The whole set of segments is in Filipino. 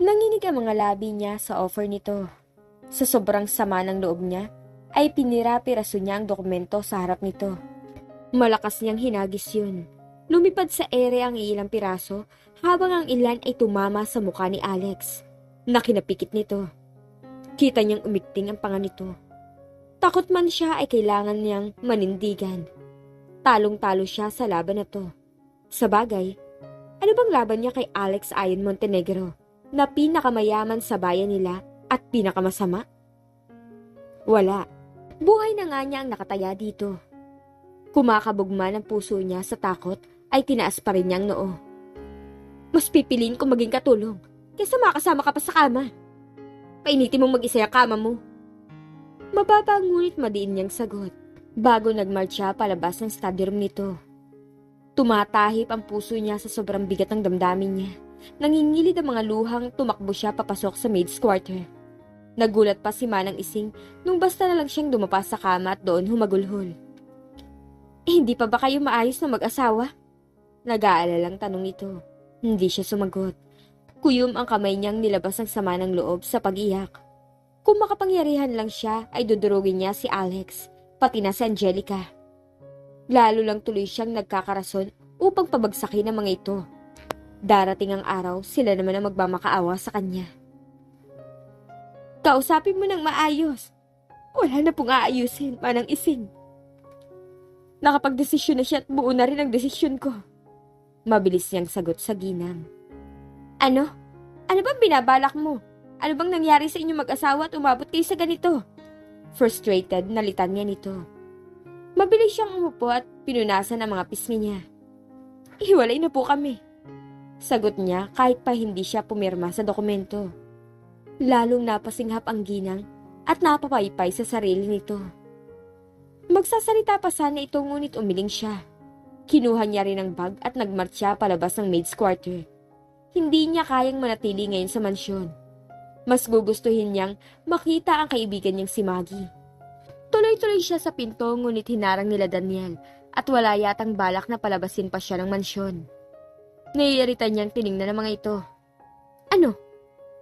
Nanginig ang mga labi niya sa offer nito. Sa sobrang sama ng loob niya, ay pinira-piraso niya ang dokumento sa harap nito. Malakas niyang hinagis yun. Lumipad sa ere ang ilang piraso habang ang ilan ay tumama sa mukha ni Alex. Nakinapikit nito. Kita niyang umikting ang panga nito. Takot man siya ay kailangan niyang manindigan. Talong-talo siya sa laban na to. Sa bagay, ano bang laban niya kay Alex Ayon Montenegro na pinakamayaman sa bayan nila at pinakamasama? Wala. Buhay na nga niya ang nakataya dito. Kumakabugma ng puso niya sa takot ay tinaas pa rin niyang noo. Mas pipiliin ko maging katulong kaysa makasama ka pa sa kama. Painitin mong mag-isa yung kama mo. Mababa ngunit madiin niyang sagot bago nagmarch siya palabas ng study room nito. Tumatahip ang puso niya sa sobrang bigat ng damdamin niya. Nangingilid ang mga luhang tumakbo siya papasok sa maid's quarter. Nagulat pa si Manang Ising nung basta na lang siyang dumapas sa kama at doon humagulhol. Eh, hindi pa ba kayo maayos na mag-asawa? Nag-aalalang tanong ito. Hindi siya sumagot. Kuyom ang kamay niyang nilabas ng sama ng loob sa pag-iyak. Kung makapangyarihan lang siya, ay dudurugin niya si Alex, pati na si Angelica. Lalo lang tuloy siyang nagkakarason upang pabagsakin ang mga ito. Darating ang araw, sila naman ang magmamakaawa sa kanya. Kausapin mo ng maayos. Wala na pong aayusin, manang ising. Nakapagdesisyon na siya at buo na rin ang desisyon ko. Mabilis niyang sagot sa ginang. Ano? Ano bang binabalak mo? Ano bang nangyari sa inyong mag-asawa at umabot kayo sa ganito? Frustrated, nalitan niya nito. Mabilis siyang umupo at pinunasan ang mga pisngi niya. Ihiwalay na po kami. Sagot niya kahit pa hindi siya pumirma sa dokumento. Lalong napasinghap ang ginang at napapaypay sa sarili nito. Magsasalita pa sana ito ngunit umiling siya. Kinuha niya rin ang bag at nagmartsya palabas ng maid's quarter. Hindi niya kayang manatili ngayon sa mansyon. Mas gugustuhin niyang makita ang kaibigan niyang si Maggie. Tuloy-tuloy siya sa pinto ngunit hinarang nila Daniel at wala yatang balak na palabasin pa siya ng mansyon. Naiirita niyang tiningnan ang mga ito. Ano?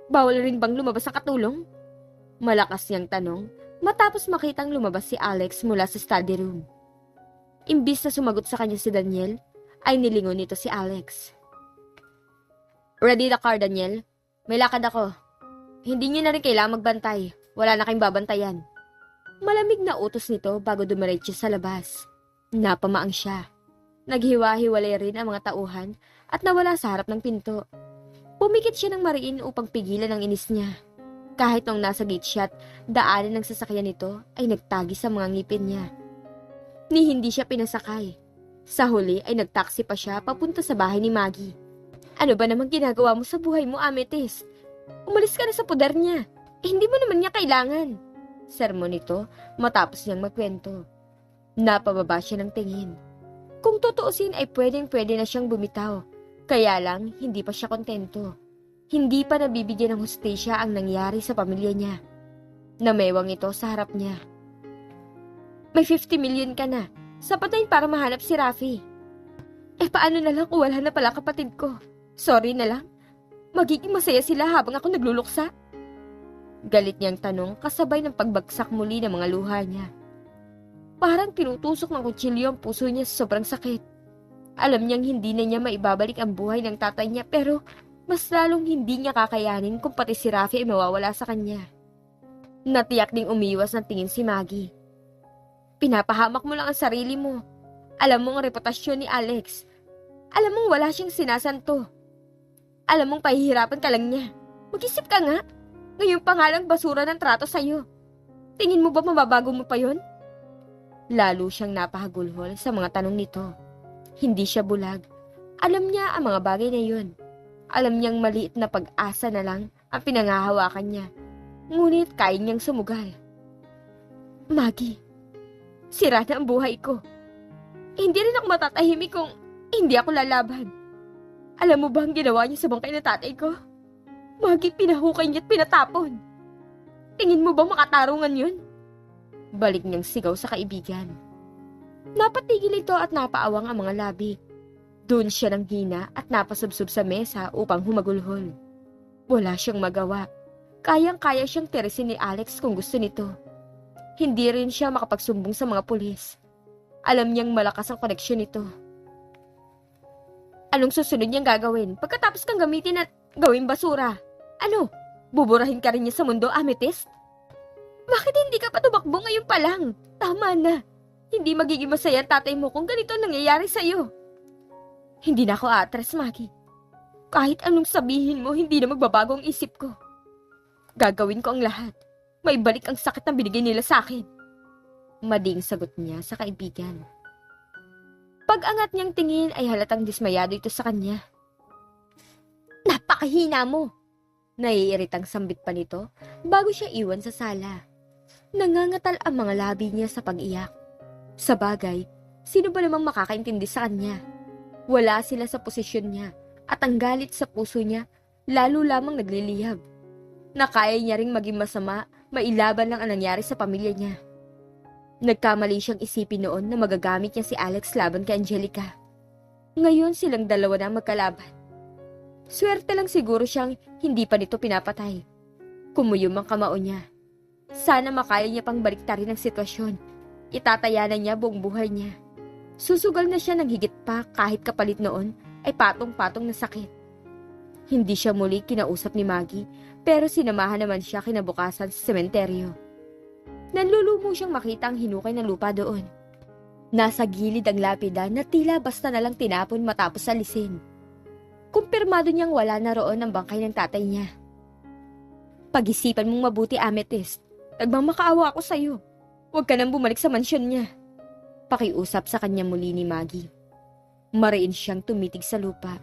Bawal rin bang lumabas ang katulong? Malakas niyang tanong matapos makitang lumabas si Alex mula sa study room. Imbis na sumagot sa kanya si Daniel, ay nilingon nito si Alex. Ready the car, Daniel? May lakad ako. Hindi niyo na rin kailangang magbantay. Wala na kayong babantayan. Malamig na utos nito bago dumiretso sa labas. Napamaang siya. Naghiwa-hiwalay rin ang mga tauhan at nawala sa harap ng pinto. Pumikit siya ng mariin upang pigilan ang inis niya. Kahit nung nasa gate siya at daanan ng sasakyan nito ay nagtagi sa mga ngipin niya. Ni hindi siya pinasakay. Sa huli ay nagtaksi pa siya papunta sa bahay ni Maggie. Ano ba namang ginagawa mo sa buhay mo, Amethyst? Umalis ka na sa poder niya. Eh, hindi mo naman niya kailangan. Sermon nito matapos niyang magkwento. Napababa siya ng tingin. Kung tutuusin ay pwedeng pwede na siyang bumitaw. Kaya lang, hindi pa siya kontento. Hindi pa nabibigyan ng hustisya ang nangyari sa pamilya niya. Namewang ito sa harap niya. May 50 million ka na. Sapat na para mahanap si Rafi. Eh paano na lang kung wala na pala kapatid ko? Sorry na lang. Magiging masaya sila habang ako nagluluksa. Galit niyang tanong kasabay ng pagbagsak muli ng mga luha niya. Parang tinutusok ng kutsilyo ang puso niya sa sobrang sakit. Alam niyang hindi na niya maibabalik ang buhay ng tatay niya pero mas lalong hindi niya kakayanin kung pati si Rafi ay mawawala sa kanya. Natiyak ding umiwas ng tingin si Maggie. Pinapahamak mo lang ang sarili mo. Alam mo ang reputasyon ni Alex. Alam mong wala siyang sinasanto. Alam mong pahihirapan ka lang niya. Mag-isip ka nga. Ngayon pa nga lang basura ng trato sa'yo. Tingin mo ba mababago mo pa yon? Lalo siyang napahagulhol sa mga tanong nito. Hindi siya bulag. Alam niya ang mga bagay na yun. Alam niyang maliit na pag-asa na lang ang pinangahawakan niya. Ngunit kaya niyang sumugal. Maggie, sira na ang buhay ko. Hindi rin ako matatahimik kung hindi ako lalaban. Alam mo ba ang ginawa niya sa bangkay ng tatay ko? Maggie, pinahukay niya at pinatapon. Tingin mo ba makatarungan yun? Balik niyang sigaw sa kaibigan. Napatigil ito at napaawang ang mga labi. Doon siya ng hina at napasubsob sa mesa upang humagulhol. Wala siyang magawa. Kayang-kaya siyang teresin ni Alex kung gusto nito. Hindi rin siya makapagsumbong sa mga pulis. Alam niyang malakas ang koneksyon nito. Anong susunod niyang gagawin pagkatapos kang gamitin at gawing basura? Ano? Buburahin ka rin niya sa mundo, Amethyst? Bakit hindi ka pa ngayon pa lang? Tama na. Hindi magiging masaya tatay mo kung ganito ang nangyayari sa'yo. Hindi na ako atras, Maggie. Kahit anong sabihin mo, hindi na magbabago ang isip ko. Gagawin ko ang lahat. May balik ang sakit na binigay nila sa akin. Mading sagot niya sa kaibigan. Pag-angat niyang tingin ay halatang dismayado ito sa kanya. Napakahina mo! Naiiritang sambit pa nito bago siya iwan sa sala. Nangangatal ang mga labi niya sa pag-iyak. Sa bagay, sino ba namang makakaintindi sa kanya? Wala sila sa posisyon niya at ang galit sa puso niya lalo lamang nagliliyab. Nakaya niya ring maging masama, mailaban lang ang nangyari sa pamilya niya. Nagkamali siyang isipin noon na magagamit niya si Alex laban kay Angelica. Ngayon silang dalawa na magkalaban. Swerte lang siguro siyang hindi pa nito pinapatay. Kumuyom ang kamao niya. Sana makaya niya pang baliktarin ang sitwasyon. Itatayanan niya buong buhay niya. Susugal na siya ng higit pa kahit kapalit noon ay patong-patong na sakit. Hindi siya muli kinausap ni Maggie pero sinamahan naman siya kinabukasan sa sementeryo. Nanlulumo siyang makita ang hinukay ng lupa doon. Nasa gilid ang lapida na tila basta na lang tinapon matapos alisin. Kumpirmado niyang wala na roon ang bangkay ng tatay niya. Pag-isipan mong mabuti, Amethyst. Nagmamakaawa ako sa'yo. Huwag ka nang bumalik sa mansyon niya. Pakiusap sa kanya muli ni Maggie. Mariin siyang tumitig sa lupa.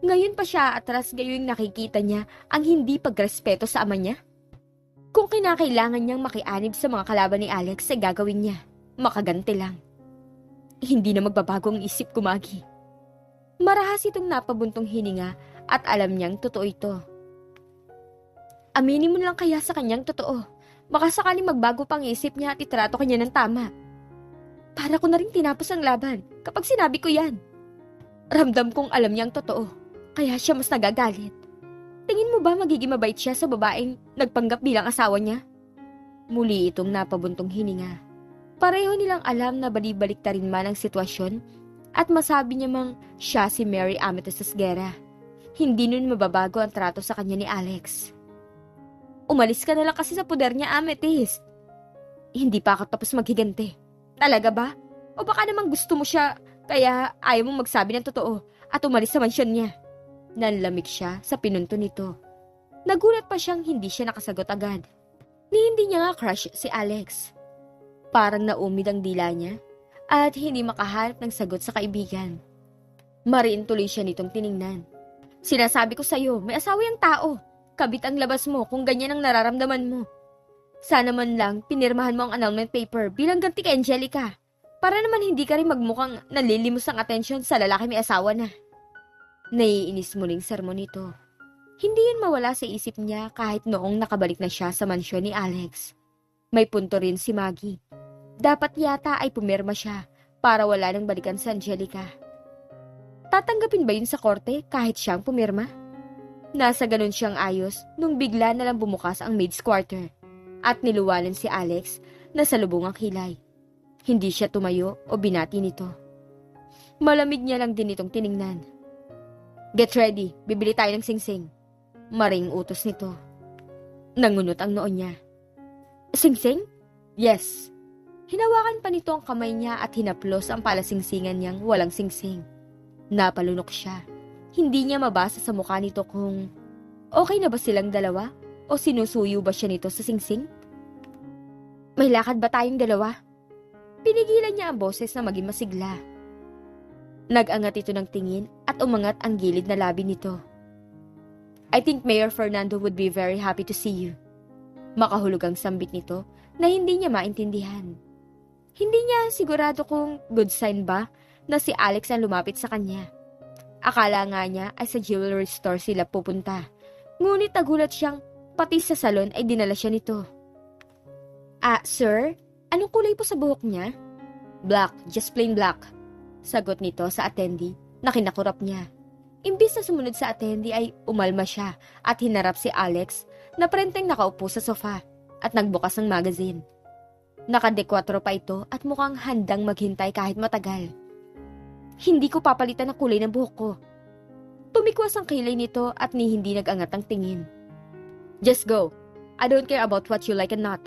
Ngayon pa siya atras gayong nakikita niya ang hindi pagrespeto sa ama niya. Kung kinakailangan niyang makianib sa mga kalaban ni Alex, ay gagawin niya. Makaganti lang. Hindi na magbabago ang isip ko, Maggie. Marahas itong napabuntong hininga at alam niyang totoo ito. Aminin mo lang kaya sa kanyang totoo. Baka sakaling magbago pang isip niya at itrato kanya ng tama. Para ko na rin tinapos ang laban kapag sinabi ko yan. Ramdam kong alam niyang totoo, kaya siya mas nagagalit. Tingin mo ba magiging mabait siya sa babaeng nagpanggap bilang asawa niya? Muli itong napabuntong hininga. Pareho nilang alam na balibalik rin man ang sitwasyon at masabi niya mang siya si Mary Amethyst Esguera. Hindi nun mababago ang trato sa kanya ni Alex. Umalis ka na lang kasi sa puder niya, Amethyst. Hindi pa ako tapos maghiganti. Talaga ba? O baka namang gusto mo siya, kaya ayaw mong magsabi ng totoo at umalis sa mansyon niya. Nanlamig siya sa pinunto nito. Nagulat pa siyang hindi siya nakasagot agad. Ni hindi niya nga crush si Alex. Parang naumid ang dila niya at hindi makahanap ng sagot sa kaibigan. Mariin tuloy siya nitong tiningnan. Sinasabi ko sa'yo, may asawa yung tao. Kabit ang labas mo kung ganyan ang nararamdaman mo. Sana man lang pinirmahan mo ang annulment paper bilang ganti kay Angelica. Para naman hindi ka rin magmukhang nalilimos ang atensyon sa lalaki may asawa na. Naiinis muling sermon nito. Hindi yun mawala sa isip niya kahit noong nakabalik na siya sa mansyon ni Alex. May punto rin si Maggie. Dapat yata ay pumirma siya para wala nang balikan sa Angelica. Tatanggapin ba yun sa korte kahit siyang pumirma? Nasa ganun siyang ayos nung bigla na lang bumukas ang maid's quarter at niluwalan si Alex na sa lubong ang kilay. Hindi siya tumayo o binati nito. Malamig niya lang din itong tiningnan. Get ready, bibili tayo ng singsing. Maring utos nito. Nangunot ang noon niya. Singsing? Yes. Hinawakan pa nito ang kamay niya at hinaplos ang palasingsingan niyang walang singsing. Napalunok siya. Hindi niya mabasa sa mukha nito kung okay na ba silang dalawa o sinusuyo ba siya nito sa singsing? May lakad ba tayong dalawa? Pinigilan niya ang boses na maging masigla. Nag-angat ito ng tingin at umangat ang gilid na labi nito. I think Mayor Fernando would be very happy to see you. Makahulog ang sambit nito na hindi niya maintindihan. Hindi niya sigurado kung good sign ba na si Alex ang lumapit sa kanya. Akala nga niya ay sa jewelry store sila pupunta. Ngunit nagulat siyang pati sa salon ay dinala siya nito. Ah, sir? Anong kulay po sa buhok niya? Black, just plain black. Sagot nito sa attendee na kinakurap niya. Imbis na sumunod sa attendee ay umalma siya at hinarap si Alex na prenteng nakaupo sa sofa at nagbukas ng magazine. Nakadekwatro pa ito at mukhang handang maghintay kahit matagal. Hindi ko papalitan ang kulay ng buhok ko. Tumikwas ang kilay nito at ni hindi nag-angat ang tingin. Just go. I don't care about what you like and not.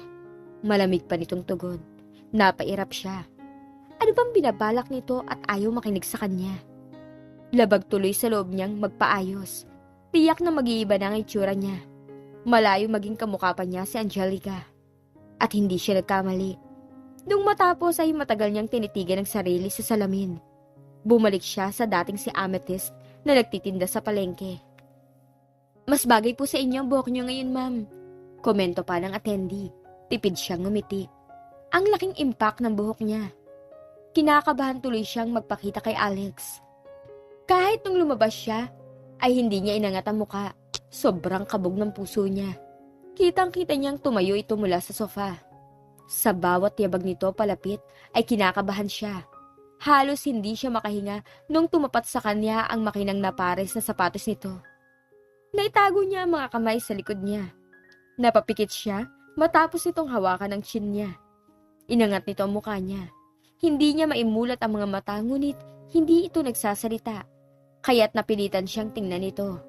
Malamig pa nitong tugon. Napairap siya. Ano bang binabalak nito at ayaw makinig sa kanya? Labag tuloy sa loob niyang magpaayos. Tiyak na mag-iiba na ang itsura niya. Malayo maging kamukha pa niya si Angelica. At hindi siya nagkamali. Nung matapos ay matagal niyang tinitigan ang sarili sa salamin. Bumalik siya sa dating si Amethyst na nagtitinda sa palengke. Mas bagay po sa inyo ang buhok niyo ngayon, ma'am. Komento pa ng attendee. Tipid siyang ngumiti. Ang laking impact ng buhok niya. Kinakabahan tuloy siyang magpakita kay Alex. Kahit nung lumabas siya, ay hindi niya inangat ang muka. Sobrang kabog ng puso niya. Kitang-kita niyang tumayo ito mula sa sofa. Sa bawat yabag nito palapit ay kinakabahan siya. Halos hindi siya makahinga nung tumapat sa kanya ang makinang napares na sapatos nito. Naitago niya ang mga kamay sa likod niya. Napapikit siya matapos itong hawakan ng chin niya. Inangat nito ang mukha niya. Hindi niya maimulat ang mga mata ngunit hindi ito nagsasalita. Kaya't napilitan siyang tingnan ito.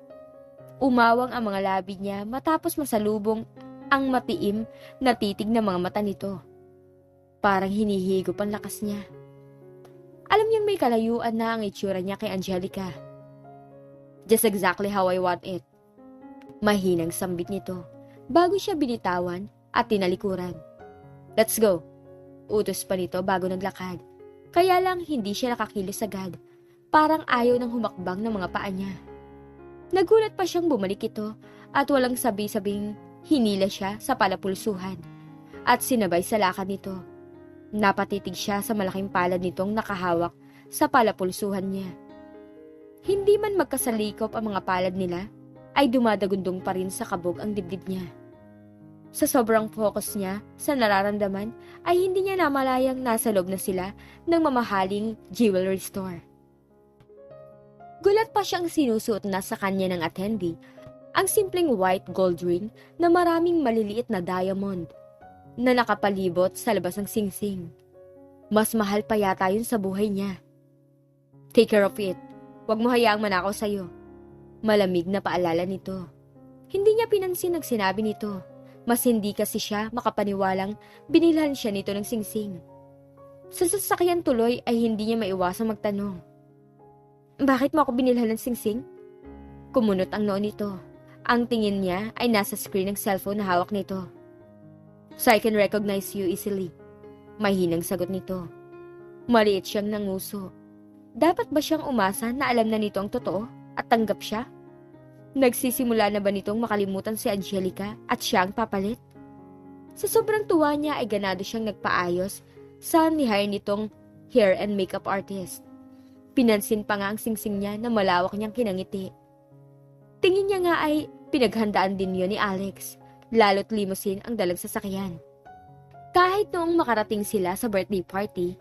Umawang ang mga labi niya matapos masalubong ang matiim na titig ng mga mata nito. Parang hinihigop ang lakas niya. Alam niyang may kalayuan na ang itsura niya kay Angelica. Just exactly how I want it. Mahinang sambit nito bago siya binitawan at tinalikuran. Let's go. Utos pa nito bago naglakad. Kaya lang hindi siya nakakilos agad. Parang ayaw ng humakbang ng mga paa niya. Nagulat pa siyang bumalik ito at walang sabi-sabing hinila siya sa palapulsuhan at sinabay sa lakad nito. Napatitig siya sa malaking palad nitong nakahawak sa palapulsuhan niya. Hindi man magkasalikop ang mga palad nila, ay dumadagundong pa rin sa kabog ang dibdib niya. Sa sobrang focus niya sa nararamdaman ay hindi niya namalayang nasa loob na sila ng mamahaling jewelry store. Gulat pa siyang sinusuot na sa kanya ng attendee ang simpleng white gold ring na maraming maliliit na diamond na nakapalibot sa labas ng singsing. Mas mahal pa yata yun sa buhay niya. Take care of it. Huwag mo hayaang manakaw sa'yo. Malamig na paalala nito. Hindi niya pinansin ang sinabi nito. Mas hindi kasi siya makapaniwalang binilhan siya nito ng singsing. Sa sasakyan tuloy ay hindi niya maiwasang magtanong. Bakit mo ako binilhan ng singsing? Kumunot ang noo nito. Ang tingin niya ay nasa screen ng cellphone na hawak nito. So I can recognize you easily. Mahinang sagot nito. Maliit siyang nanguso. Dapat ba siyang umasa na alam na nito ang totoo at tanggap siya? Nagsisimula na ba nitong makalimutan si Angelica at siya ang papalit? Sa sobrang tuwa niya ay ganado siyang nagpaayos sa ni-hire nitong hair and makeup artist. Pinansin pa nga ang singsing niya na malawak niyang kinangiti. Tingin niya nga ay pinaghandaan din yun ni Alex, lalo't limousine ang dalang sasakyan. Kahit noong makarating sila sa birthday party,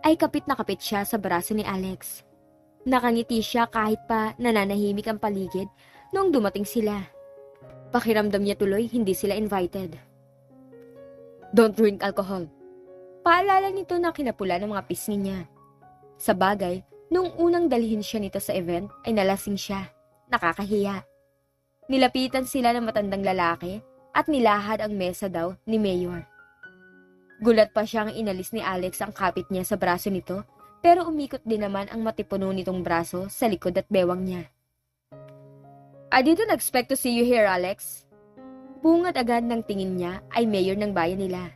ay kapit na kapit siya sa braso ni Alex. Nakangiti siya kahit pa nananahimik ang paligid noong dumating sila. Pakiramdam niya tuloy hindi sila invited. Don't drink alcohol. Paalala nito na kinapula ng mga pisngi niya. Sa bagay, nung unang dalhin siya nito sa event ay nalasing siya. Nakakahiya. Nilapitan sila ng matandang lalaki at nilahad ang mesa daw ni Mayor. Gulat pa siyang inalis ni Alex ang kapit niya sa braso nito pero umikot din naman ang matipuno nitong braso sa likod at bewang niya. I didn't expect to see you here, Alex. Bungad agad ng tingin niya ay mayor ng bayan nila.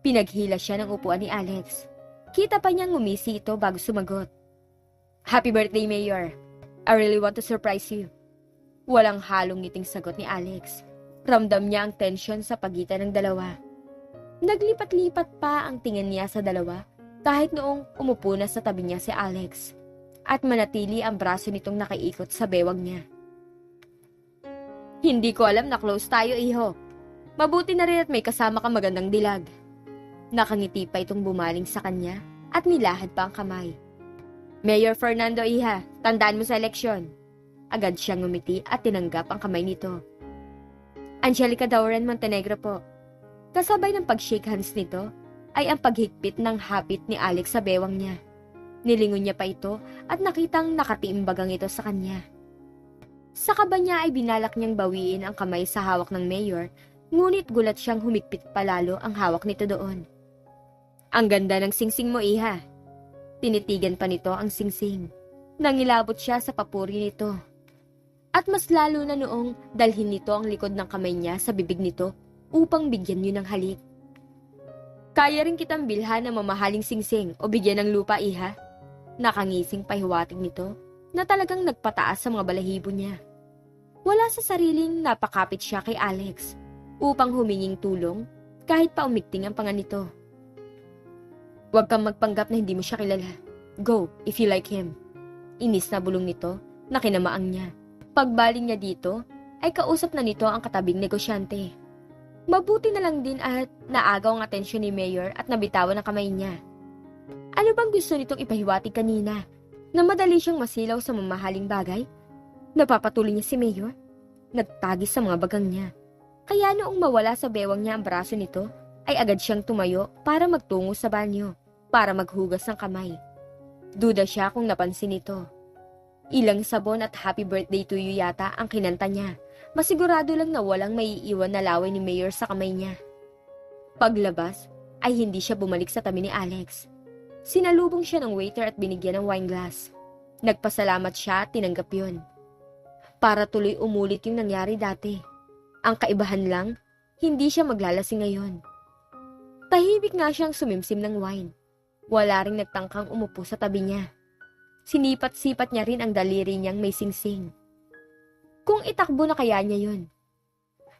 Pinaghila siya ng upuan ni Alex. Kita pa niyang ngumisi ito bago sumagot. Happy birthday, Mayor. I really want to surprise you. Walang halong ngiting sagot ni Alex. Ramdam niya ang tension sa pagitan ng dalawa. Naglipat-lipat pa ang tingin niya sa dalawa kahit noong umupo na sa tabi niya si Alex at manatili ang braso nitong nakaiikot sa bewang niya. Hindi ko alam na close tayo, iho. Mabuti na rin at may kasama ka magandang dilag. Nakangiti pa itong bumaling sa kanya at nilahad pa ang kamay. Mayor Fernando Iha, tandaan mo sa eleksyon. Agad siyang ngumiti at tinanggap ang kamay nito. Angelica Dauren Montenegro po. Kasabay ng pag-shake hands nito ay ang paghigpit ng hapit ni Alex sa bewang niya. Nilingon niya pa ito at nakitang nakatiimbagang ito sa kanya. Sa kaba niya ay binalak niyang bawiin ang kamay sa hawak ng mayor, ngunit gulat siyang humigpit palalo ang hawak nito doon. Ang ganda ng singsing mo, iha. Tinitigan pa nito ang singsing. Nangilabot siya sa papuri nito. At mas lalo na noong dalhin nito ang likod ng kamay niya sa bibig nito upang bigyan niyo ng halik. Kaya rin kitang bilhan ng mamahaling singsing o bigyan ng lupa, iha. Nakangising pahiwatig nito na talagang nagpataas sa mga balahibo niya. Wala sa sariling napakapit siya kay Alex upang huminging tulong kahit pa umigting ang panga nito. Huwag kang magpanggap na hindi mo siya kilala. Go, if you like him. Inis na bulong nito na kinamaang niya. Pagbaling niya dito, ay kausap na nito ang katabing negosyante. Mabuti na lang din at naagaw ang atensyon ni Mayor at nabitawan ang kamay niya. Ano bang gusto nitong ipahiwatig kanina? Na madali siyang masilaw sa mamahaling bagay? Napapatuloy niya si Mayor? Nagtagis sa mga bagang niya. Kaya noong mawala sa bewang niya ang braso nito, ay agad siyang tumayo para magtungo sa banyo, para maghugas ng kamay. Duda siya kung napansin ito. Ilang sabon at happy birthday to you yata ang kinanta niya. Masigurado lang na walang maiiwan na laway ni Mayor sa kamay niya. Paglabas, ay hindi siya bumalik sa tabi ni Alex. Sinalubong siya ng waiter at binigyan ng wine glass. Nagpasalamat siya at tinanggap yun. Para tuloy umulit yung nangyari dati. Ang kaibahan lang, hindi siya maglalasing ngayon. Tahimik nga siyang sumimsim ng wine. Wala ring nagtangkang umupo sa tabi niya. Sinipat-sipat niya rin ang daliri niyang may singsing. Kung itakbo na kaya niya yun.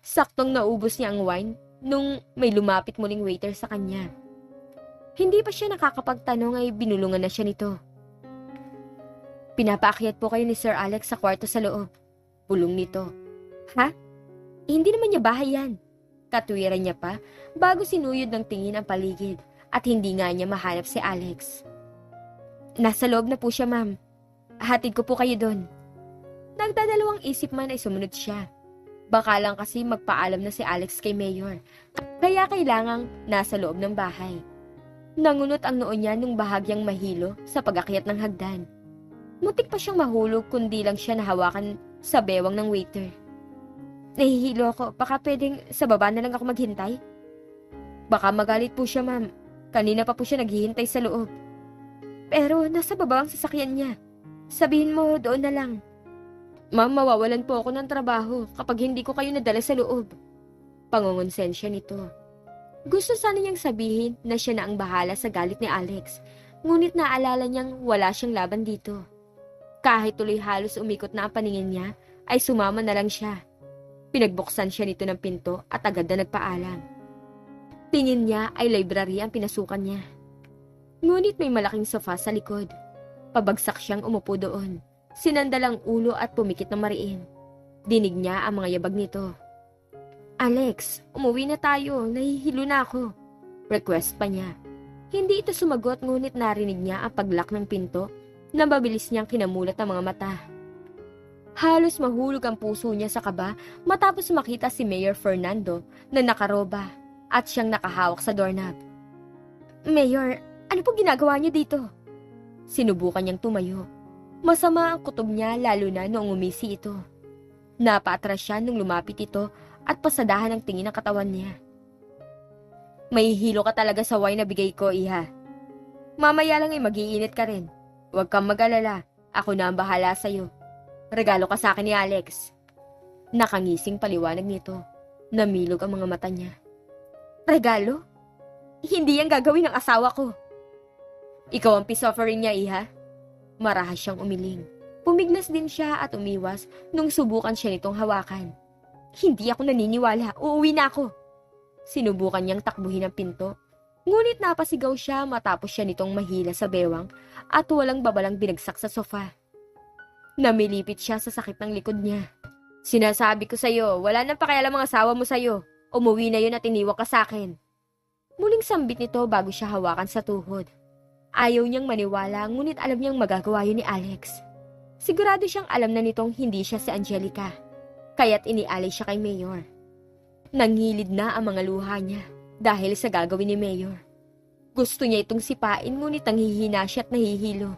Saktong naubos niya ang wine nung may lumapit muling waiter sa kanya. Hindi pa siya nakakapagtanong ay binulungan na siya nito. Pinapaakyat po kayo ni Sir Alex sa kwarto sa loob. Bulong nito. Ha? Hindi naman niya bahay yan. Katwiran niya pa bago sinuyod ng tingin ang paligid at hindi nga niya mahanap si Alex. Nasa loob na po siya, ma'am. Hatid ko po kayo doon. Nagdadalawang isip man ay sumunod siya. Baka lang kasi magpaalam na si Alex kay Mayor. Kaya kailangang nasa loob ng bahay. Nangunot ang noo niya nung bahagyang mahilo sa pagakyat ng hagdan. Mutik pa siyang mahulog kundi lang siya nahawakan sa bewang ng waiter. Nahihilo ako. Baka pwedeng sa baba na lang ako maghintay? Baka magalit po siya, ma'am. Kanina pa po siya naghihintay sa loob. Pero nasa baba ang sasakyan niya. Sabihin mo, doon na lang. Ma'am, mawawalan po ako ng trabaho kapag hindi ko kayo nadala sa loob. Pangungonsensya nito. Gusto sana niyang sabihin na siya na ang bahala sa galit ni Alex, ngunit naalala niyang wala siyang laban dito. Kahit tuloy halos umikot na ang paningin niya, ay sumama na lang siya. Pinagbuksan siya nito ng pinto at agad na nagpaalam. Tingin niya ay library ang pinasukan niya. Ngunit may malaking sofa sa likod. Pabagsak siyang umupo doon. Sinandal ang ulo at pumikit ng mariin. Dinig niya ang mga yabag nito. Alex, umuwi na tayo. Nahihilo na ako. Request pa niya. Hindi ito sumagot ngunit narinig niya ang paglak ng pinto na mabilis niyang kinamulat ang mga mata. Halos mahulog ang puso niya sa kaba matapos makita si Mayor Fernando na nakaroba at siyang nakahawak sa doorknob. Mayor, ano po ginagawa niyo dito? Sinubukan niyang tumayo. Masama ang kutob niya lalo na noong umisi ito. Napaatras siya nung lumapit ito at pasadahan ang tingin ng katawan niya. May hilo ka talaga sa wine na bigay ko, iha. Mamaya lang ay magiinit ka rin. Huwag kang mag-alala. Ako na ang bahala sa'yo. Regalo ka sa akin ni Alex. Nakangising paliwanag nito. Namilog ang mga mata niya. Regalo? Hindi yan gagawin ng asawa ko. Ikaw ang peace offering niya, iha. Marahas siyang umiling. Pumiglas din siya at umiwas nung subukan siya nitong hawakan. Hindi ako naniniwala. Uuwi na ako. Sinubukan niyang takbuhin ang pinto. Ngunit napasigaw siya matapos siya nitong mahila sa bewang at walang babalang binagsak sa sofa. Namilipit siya sa sakit ng likod niya. Sinasabi ko sa'yo, wala nang pakialam ang asawa mo sa'yo. Umuwi na yun at iniwak ka sa akin. Muling sambit nito bago siya hawakan sa tuhod. Ayaw niyang maniwala, ngunit alam niyang magagawa yun ni Alex. Sigurado siyang alam na nitong hindi siya si Angelica, kaya't inialay siya kay Mayor. Nangilid na ang mga luha niya dahil sa gagawin ni Mayor. Gusto niya itong sipain ngunit nanghihina siya at nahihilo.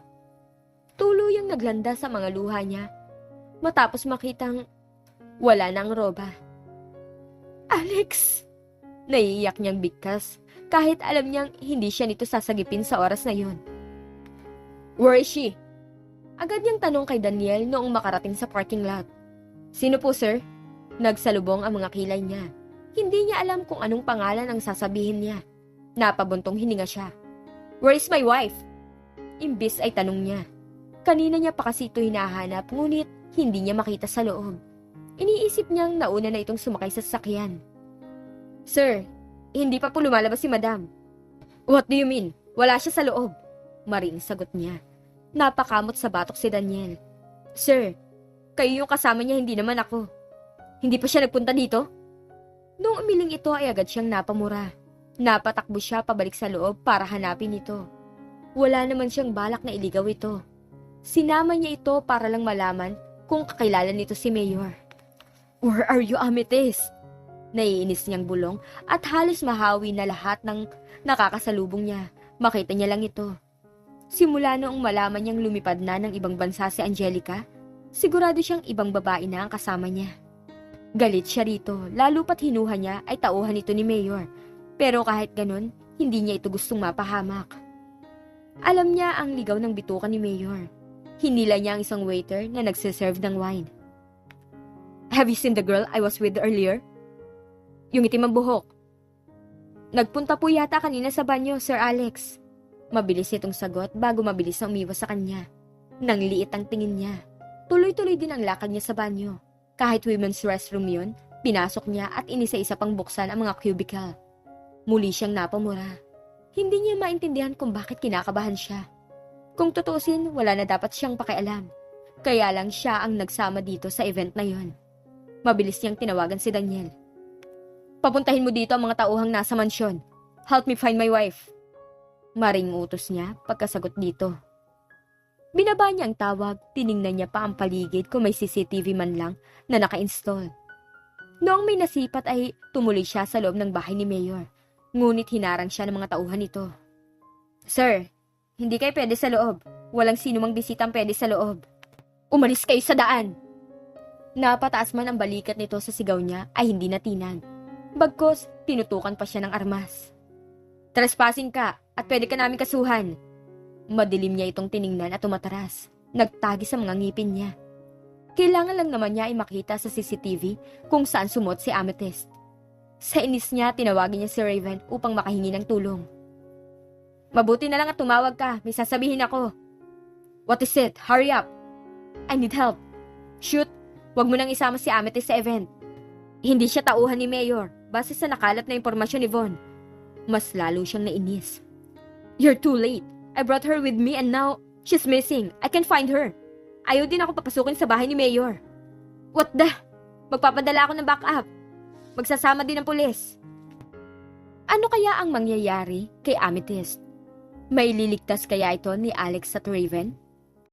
Tuluyang naglanda sa mga luha niya matapos makitang wala na ang roba. Alex! Naiiyak niyang bigkas kahit alam niyang hindi siya nito sasagipin sa oras na yun. Where is she? Agad niyang tanong kay Daniel noong makarating sa parking lot. Sino po, sir? Nagsalubong ang mga kilay niya. Hindi niya alam kung anong pangalan ang sasabihin niya. Napabuntong hininga siya. Where is my wife? Imbis ay tanong niya. Kanina niya pa kasi ito hinahanap ngunit hindi niya makita sa loob. Iniisip niyang nauna na itong sumakay sa sasakyan. Sir, hindi pa po lumalabas si madam. What do you mean? Wala siya sa loob. Maring sagot niya. Napakamot sa batok si Daniel. Sir, kayo yung kasama niya, hindi naman ako. Hindi pa siya nagpunta dito? Noong umiling ito ay agad siyang napamura. Napatakbo siya pabalik sa loob para hanapin ito. Wala naman siyang balak na iligaw ito. Sinama niya ito para lang malaman kung kakilala nito si Mayor. Where are you, Amethyst? Naiinis niyang bulong at halos mahawi na lahat ng nakakasalubong niya. Makita niya lang ito. Simula noong malaman niyang lumipad na ng ibang bansa si Angelica, sigurado siyang ibang babae na ang kasama niya. Galit siya rito, lalo pat hinuha niya ay tauhan ito ni Mayor. Pero kahit ganun, hindi niya ito gustong mapahamak. Alam niya ang ligaw ng bituka ni Mayor. Hinila niya ang isang waiter na nagsiserve ng wine. Have you seen the girl I was with earlier? Yung itim ang buhok. Nagpunta po yata kanina sa banyo, Sir Alex. Mabilis itong sagot bago mabilis na umiwas sa kanya. Nang liit ang tingin niya. Tuloy-tuloy din ang lakad niya sa banyo. Kahit women's restroom yun, pinasok niya at inisa-isa pang buksan ang mga cubicle. Muli siyang napamura. Hindi niya maintindihan kung bakit kinakabahan siya. Kung tutusin, wala na dapat siyang pakialam. Kaya lang siya ang nagsama dito sa event na yon. Mabilis niyang tinawagan si Daniel. Papuntahin mo dito ang mga tauhang nasa mansyon. Help me find my wife. Maring utos niya pagkasagot dito. Binaba niya ang tawag, tiningnan niya pa ang paligid kung may CCTV man lang na naka-install. Noong may nasipat ay tumuloy siya sa loob ng bahay ni Mayor. Ngunit hinarang siya ng mga tauhan nito. Sir, hindi kayo pwede sa loob. Walang sino mang bisitang pwede sa loob. Umalis kayo sa daan! Napataas man ang balikat nito sa sigaw niya ay hindi natinag. Bagkos, tinutukan pa siya ng armas. Trespassing ka at pwede ka namin kasuhan. Madilim niya itong tiningnan at tumataras. Nagtagi sa mga ngipin niya. Kailangan lang naman niya ay makita sa CCTV kung saan sumot si Amethyst. Sa inis niya, tinawagin niya si Raven upang makahingi ng tulong. Mabuti na lang at tumawag ka. May sasabihin ako. What is it? Hurry up. I need help. Shoot. Huwag mo nang isama si Amethyst sa event. Hindi siya tauhan ni Mayor base sa nakalat na impormasyon ni Von. Mas lalo siyang nainis. You're too late. I brought her with me and now she's missing. I can't find her. Ayaw din ako papasukin sa bahay ni Mayor. What the? Magpapadala ako ng backup. Magsasama din ng pulis. Ano kaya ang mangyayari kay Amethyst? May liligtas kaya ito ni Alex at Raven?